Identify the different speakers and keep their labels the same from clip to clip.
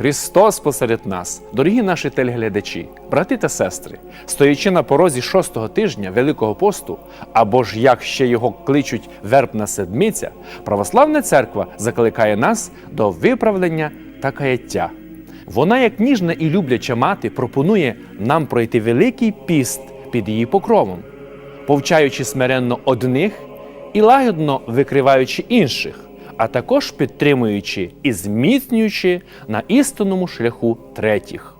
Speaker 1: Христос посеред нас, дорогі наші телеглядачі, брати та сестри, стоячи на порозі шостого тижня Великого посту, або ж як ще його кличуть вербна седмиця, православна церква закликає нас до виправлення та каяття. Вона, як ніжна і любляча мати, пропонує нам пройти великий піст під її покровом, повчаючи смиренно одних і лагідно викриваючи інших, а також підтримуючи і зміцнюючи на істинному шляху третіх.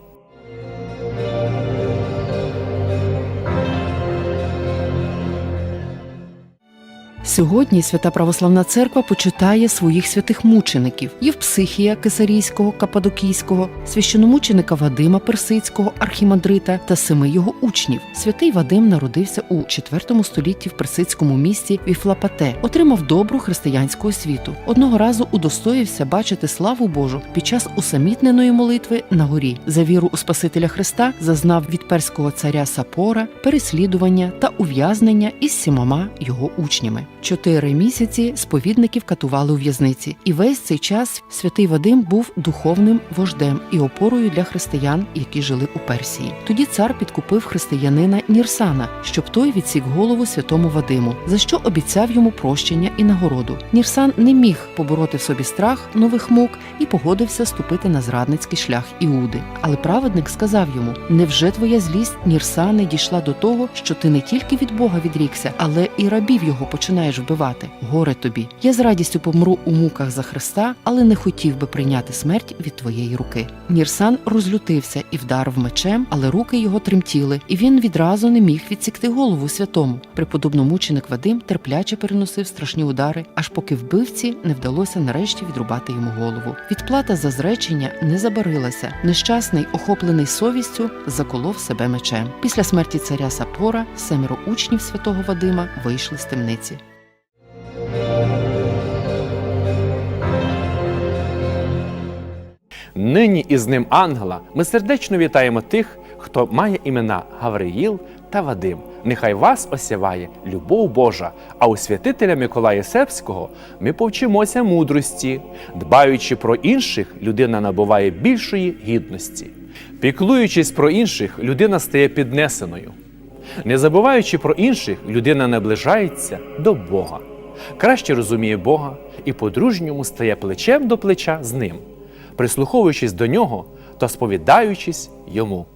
Speaker 2: Сьогодні Свята Православна Церква почитає своїх святих мучеників Євпсихія Кесарійського, Кападокійського, священомученика Вадима Персидського, архімандрита та семи його учнів. Святий Вадим народився у IV столітті в персидському місті Віфлапате, отримав добру християнську освіту. Одного разу удостоївся бачити славу Божу під час усамітненої молитви на горі. За віру у Спасителя Христа зазнав від перського царя Сапора переслідування та ув'язнення із сімома його учнями. Чотири місяці сповідників катували у в'язниці, і весь цей час святий Вадим був духовним вождем і опорою для християн, які жили у Персії. Тоді цар підкупив християнина Нірсана, щоб той відсік голову святому Вадиму, за що обіцяв йому прощення і нагороду. Нірсан не міг побороти в собі страх нових мук і погодився ступити на зрадницький шлях Іуди. Але праведник сказав йому: Невже твоя злість, Нірсане, дійшла до того, що ти не тільки від Бога відрікся, але і рабів його починаєш вбивати? Горе тобі. Я з радістю помру у муках за Христа, але не хотів би прийняти смерть від твоєї руки. Нірсан розлютився і вдарив мечем, але руки його тремтіли, і він відразу не міг відсікти голову святому. Преподобномученик Вадим терпляче переносив страшні удари, аж поки вбивці не вдалося нарешті відрубати йому голову. Відплата за зречення не забарилася. Нещасний, охоплений совістю, заколов себе мечем. Після смерті царя Сапора семеро учнів святого Вадима вийшли з темниці.
Speaker 1: Нині із ним ангела ми сердечно вітаємо тих, хто має імена Гавриїл та Вадим. Нехай вас осяває любов Божа, а у святителя Миколая Сербського ми повчимося мудрості. Дбаючи про інших, людина набуває більшої гідності. Піклуючись про інших, людина стає піднесеною. Не забуваючи про інших, людина наближається до Бога. Краще розуміє Бога і по-дружньому стає плечем до плеча з ним, прислуховуючись до нього та сповідаючись йому.